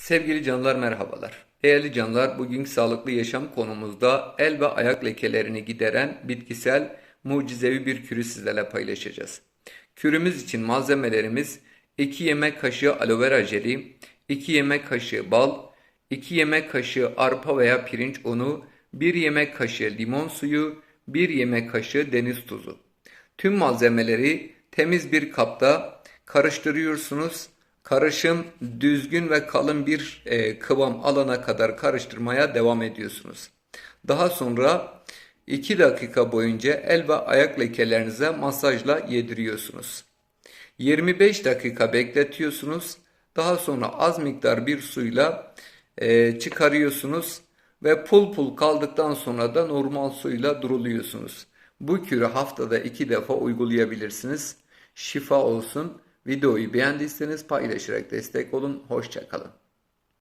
Sevgili canlar merhabalar. Değerli canlar bugünkü sağlıklı yaşam konumuzda el ve ayak lekelerini gideren bitkisel mucizevi bir kürü sizlerle paylaşacağız. Kürümüz için malzemelerimiz 2 yemek kaşığı aloe vera jeli, 2 yemek kaşığı bal, 2 yemek kaşığı arpa veya pirinç unu, 1 yemek kaşığı limon suyu, 1 yemek kaşığı deniz tuzu. Tüm malzemeleri temiz bir kapta karıştırıyorsunuz. Karışım düzgün ve kalın bir e, kıvam alana kadar karıştırmaya devam ediyorsunuz. Daha sonra 2 dakika boyunca el ve ayak lekelerinize masajla yediriyorsunuz. 25 dakika bekletiyorsunuz. Daha sonra az miktar bir suyla e, çıkarıyorsunuz ve pul pul kaldıktan sonra da normal suyla duruluyorsunuz. Bu kürü haftada iki defa uygulayabilirsiniz. Şifa olsun. Videoyu beğendiyseniz paylaşarak destek olun. Hoşçakalın.